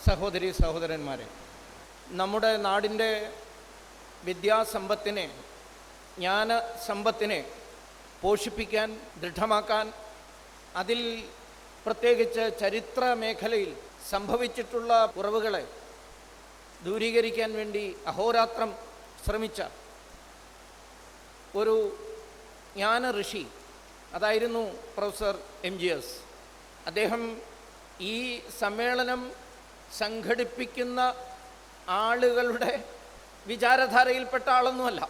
സഹോദരി സഹോദരന്മാരെ നമ്മുടെ നാടിന്റെ വിദ്യാസമ്പത്തിനെ ജ്ഞാന സമ്പത്തിനെ പോഷിപ്പിക്കാൻ ദൃഢമാക്കാൻ അതിൽ പ്രത്യേകിച്ച് ചരിത്ര മേഖലയിൽ സംഭവിച്ചിട്ടുള്ള കുറവുകളെ ദൂരീകരിക്കാൻ വേണ്ടി അഹോരാത്രം ശ്രമിച്ച ഒരു ജ്ഞാന ഋഷി അതായിരുന്നു പ്രൊഫസർ എം. ജി. എസ്. അദ്ദേഹം ഈ സമ്മേളനം സംഘടിപ്പിക്കുന്ന ആളുകളുടെ വിചാരധാരയിൽപ്പെട്ട ആളൊന്നുമല്ല.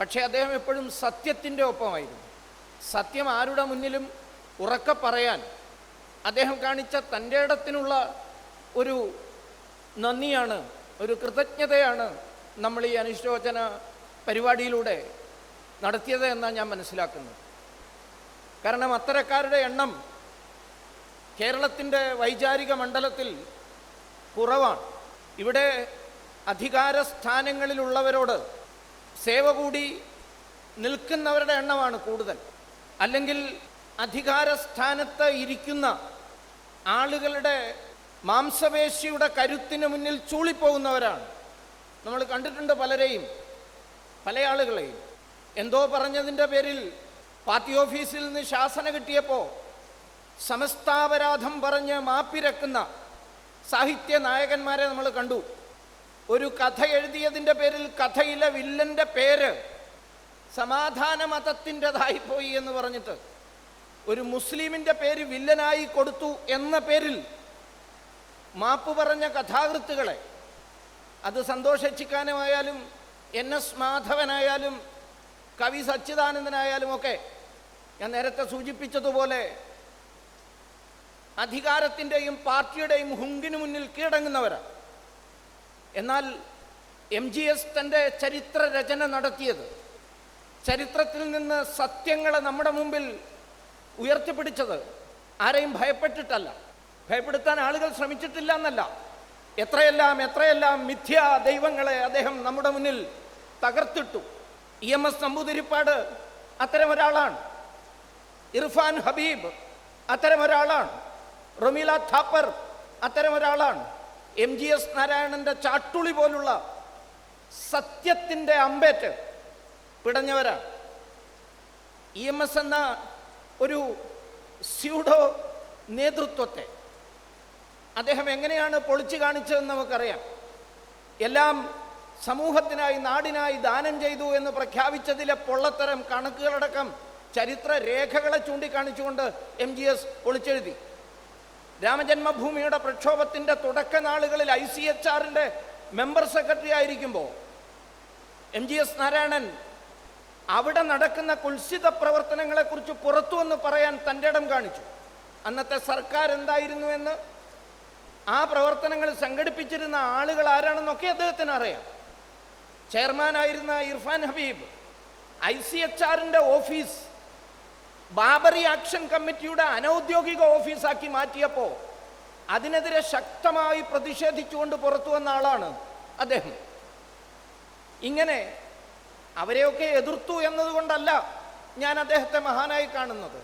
പക്ഷേ അദ്ദേഹം എപ്പോഴും സത്യത്തിന്റെ ഒപ്പമായിരുന്നു. സത്യം ആരുടെ മുന്നിലും ഉറക്ക പറയാൻ അദ്ദേഹം കാണിച്ച തന്റെ ഇടത്തിനുള്ള ഒരു നന്ദിയാണ് ഒരു കൃതജ്ഞതയാണ് നമ്മൾ ഈ അനുശോചന പരിപാടിയിലൂടെ നടത്തിയത് എന്നാണ് ഞാൻ മനസ്സിലാക്കുന്നത്. കാരണം അത്തരക്കാരുടെ എണ്ണം കേരളത്തിന്റെ വൈചാരിക മണ്ഡലത്തിൽ കുറവാണ്. ഇവിടെ അധികാര സ്ഥാനങ്ങളിലുള്ളവരോട് സേവ കൂടി നിൽക്കുന്നവരുടെ എണ്ണമാണ് കൂടുതൽ. അല്ലെങ്കിൽ അധികാര സ്ഥാനത്ത് ഇരിക്കുന്ന ആളുകളുടെ മാംസപേശിയുടെ കരുത്തിന് മുന്നിൽ ചൂളിപ്പോകുന്നവരാണ്. നമ്മൾ കണ്ടിട്ടുണ്ട് പലരെയും പല ആളുകളെയും. എന്തോ പറഞ്ഞതിന്റെ പേരിൽ പാർട്ടി ഓഫീസിൽ നിന്ന് ശാസന കിട്ടിയപ്പോൾ സമസ്താപരാധം പറഞ്ഞ് മാപ്പിരക്കുന്ന സാഹിത്യ നായകന്മാരെ നമ്മൾ കണ്ടു. ഒരു കഥ എഴുതിയതിന്റെ പേരിൽ കഥയിലെ വില്ലന്റെ പേര് സമാധാന മതത്തിന്റെതായി പോയി എന്ന് പറഞ്ഞിട്ട് ഒരു മുസ്ലിമിന്റെ പേര് വില്ലനായി കൊടുത്തു എന്ന പേരിൽ മാപ്പ് പറഞ്ഞ കഥാകൃത്തുകളെ അത് സന്തോഷിച്ചിക്കാനുമായാലും എൻ എസ് മാധവനായാലും കവി സച്ചിദാനന്ദനായാലും ഒക്കെ ഞാൻ നേരത്തെ സൂചിപ്പിച്ചതുപോലെ അധികാരത്തിന്റെയും പാർട്ടിയുടെയും ഹുങ്കിന് മുന്നിൽ കീഴടങ്ങുന്നവരാണ്. എന്നാൽ എം ജി എസ് തന്റെ ചരിത്ര രചന നടത്തിയത് ചരിത്രത്തിൽ നിന്ന് സത്യങ്ങളെ നമ്മുടെ മുമ്പിൽ ഉയർത്തിപ്പിടിച്ചത് ആരെയും ഭയപ്പെട്ടിട്ടല്ല. ഭയപ്പെടുത്താൻ ആളുകൾ ശ്രമിച്ചിട്ടില്ല എന്നല്ല. എത്രയെല്ലാം എത്രയെല്ലാം മിഥ്യാ ദൈവങ്ങളെ അദ്ദേഹം നമ്മുടെ മുന്നിൽ തകർത്തിട്ടു. ഇ എം എസ് നമ്പൂതിരിപ്പാട് അത്തരം ഒരാളാണ് ഇർഫാൻ ഹബീബ് അത്തരം ഒരാളാണ് റൊമീല ഥാപ്പർ അത്തരം ഒരാളാണ് എം ജി എസ് നാരായണന്റെ ചാട്ടുളി പോലുള്ള സത്യത്തിന്റെ അമ്പേറ്റ് പിടഞ്ഞവരാണ്. ഇ എം എസ് എന്ന ഒരു സ്യൂഡോ നേതൃത്വത്തെ അദ്ദേഹം എങ്ങനെയാണ് പൊളിച്ചു കാണിച്ചതെന്ന് നമുക്കറിയാം. എല്ലാം സമൂഹത്തിനായി നാടിനായി ദാനം ചെയ്തു എന്ന് പ്രഖ്യാപിച്ചതിലെ പൊള്ളത്തരം കണക്കുകളടക്കം ചരിത്ര രേഖകളെ ചൂണ്ടിക്കാണിച്ചുകൊണ്ട് എം ജി എസ് പൊളിച്ചെഴുതി രാമജന്മഭൂമിയുടെ പ്രക്ഷോഭത്തിന്റെ തുടക്ക നാളുകളിൽ ഐ സി എച്ച് ആറിന്റെ മെമ്പർ സെക്രട്ടറി ആയിരിക്കുമ്പോൾ എം ജി എസ് നാരായണൻ അവിടെ നടക്കുന്ന കുൽസിത പ്രവർത്തനങ്ങളെക്കുറിച്ച് പുറത്തു വന്ന് പറയാൻ തന്റെ ഇടം കാണിച്ചു. അന്നത്തെ സർക്കാർ എന്തായിരുന്നു എന്ന് ആ പ്രവർത്തനങ്ങൾ സംഘടിപ്പിച്ചിരുന്ന ആളുകൾ ആരാണെന്നൊക്കെ അദ്ദേഹത്തിന് അറിയാം. ചെയർമാനായിരുന്ന Irfan Habib I C H ആറിന്റെ ഓഫീസ് ബാബറി ആക്ഷൻ കമ്മിറ്റിയുടെ അനൗദ്യോഗിക ഓഫീസാക്കി മാറ്റിയപ്പോൾ അതിനെതിരെ ശക്തമായി പ്രതിഷേധിച്ചുകൊണ്ട് പുറത്തു വന്ന ആളാണ് അദ്ദേഹം. ഇങ്ങനെ അവരെയൊക്കെ എതിർത്തു എന്നതുകൊണ്ടല്ല ഞാൻ അദ്ദേഹത്തെ മഹാനായി കാണുന്നത്.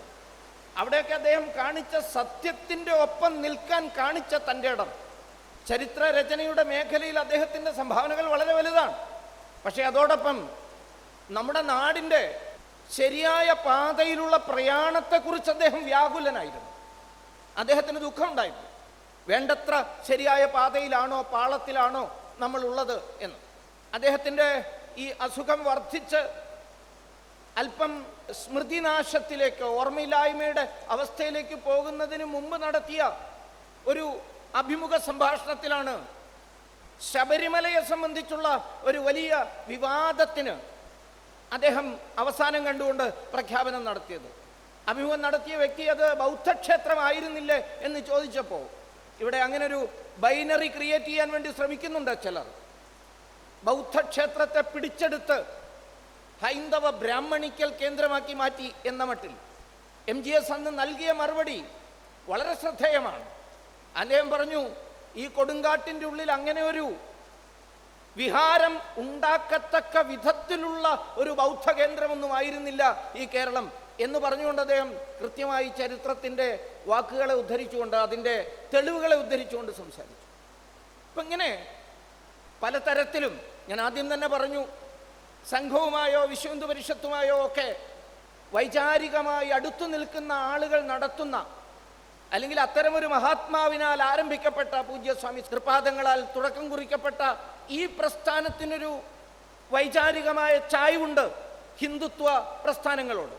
അവിടെയൊക്കെ അദ്ദേഹം കാണിച്ച സത്യത്തിന്റെ ഒപ്പം നിൽക്കാൻ കാണിച്ച തന്റെ ഇടം. ചരിത്ര രചനയുടെ മേഖലയിൽ അദ്ദേഹത്തിന്റെ സംഭാവനകൾ വളരെ വലുതാണ്. പക്ഷേ അതോടൊപ്പം നമ്മുടെ നാടിന്റെ ശരിയായ പാതയിലുള്ള പ്രയാണത്തെക്കുറിച്ച് അദ്ദേഹം വ്യാകുലനായിരുന്നു. അദ്ദേഹത്തിന് ദുഃഖമുണ്ടായിരുന്നു. വേണ്ടത്ര ശരിയായ പാതയിലാണോ പാളത്തിലാണോ നമ്മളുള്ളത് എന്ന്. അദ്ദേഹത്തിന്റെ ഈ അസുഖം വർദ്ധിച്ച് അല്പം സ്മൃതിനാശത്തിലേക്ക് ഓർമ്മയില്ലായ്മയുടെ അവസ്ഥയിലേക്ക് പോകുന്നതിന് മുമ്പ് നടത്തിയ ഒരു അഭിമുഖ സംഭാഷണത്തിലാണ് ശബരിമലയെ സംബന്ധിച്ചുള്ള ഒരു വലിയ വിവാദത്തിന് അദ്ദേഹം അവസാനം കണ്ടുകൊണ്ട് പ്രഖ്യാപനം നടത്തിയത്. അഭിമുഖം നടത്തിയ വ്യക്തി അത് ബൗദ്ധക്ഷേത്രമായിരുന്നില്ലേ എന്ന് ചോദിച്ചപ്പോൾ ഇവിടെ അങ്ങനെ ഒരു ബൈനറി ക്രിയേറ്റ് ചെയ്യാൻ വേണ്ടി ശ്രമിക്കുന്നുണ്ട് ചിലർ. ബൗദ്ധക്ഷേത്രത്തെ പിടിച്ചെടുത്ത് ഹൈന്ദവ ബ്രാഹ്മണിക്കൽ കേന്ദ്രമാക്കി മാറ്റി എന്ന മട്ടിൽ എം ജി എസ് അന്ന് നൽകിയ മറുപടി വളരെ ശ്രദ്ധേയമാണ്. അദ്ദേഹം പറഞ്ഞു ഈ കൊടുങ്കാട്ടിന്റെ ഉള്ളിൽ അങ്ങനെ ഒരു വിഹാരം ഉണ്ടാക്കത്തക്ക വിധത്തിലുള്ള ഒരു ബൗദ്ധ കേന്ദ്രമൊന്നും ആയിരുന്നില്ല ഈ കേരളം. എന്ന് പറഞ്ഞുകൊണ്ട് അദ്ദേഹം കൃത്യമായി ചരിത്രത്തിന്റെ വാക്കുകളെ ഉദ്ധരിച്ചുകൊണ്ട് അതിന്റെ തെളിവുകളെ ഉദ്ധരിച്ചുകൊണ്ട് സംസാരിച്ചു. അപ്പം ഇങ്ങനെ പലതരത്തിലും ഞാൻ ആദ്യം തന്നെ പറഞ്ഞു സംഘവുമായോ വിശ്വഹിന്ദു പരിഷത്തുമായോ ഒക്കെ വൈചാരികമായി അടുത്തു നിൽക്കുന്ന ആളുകൾ നടത്തുന്ന അല്ലെങ്കിൽ അത്തരമൊരു മഹാത്മാവിനാൽ ആരംഭിക്കപ്പെട്ട പൂജ്യസ്വാമി കൃപാദങ്ങളാൽ തുടക്കം കുറിക്കപ്പെട്ട ഈ പ്രസ്ഥാനത്തിനൊരു വൈചാരികമായ ചായ്വുണ്ട് ഹിന്ദുത്വ പ്രസ്ഥാനങ്ങളോട്.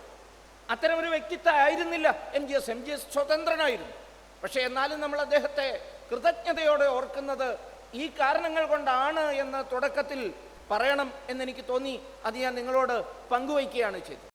അത്തരമൊരു വ്യക്തിത്വം ആയിരുന്നില്ല M G S. M G S സ്വതന്ത്രനായിരുന്നു. പക്ഷേ എന്നാലും നമ്മൾ അദ്ദേഹത്തെ കൃതജ്ഞതയോടെ ഓർക്കുന്നത് ഈ കാരണങ്ങൾ കൊണ്ടാണ് എന്ന് തുടക്കത്തിൽ പറയണം എന്നെനിക്ക് തോന്നി അത് ഞാൻ നിങ്ങളോട് പങ്കുവയ്ക്കുകയാണ് ചെയ്തത്.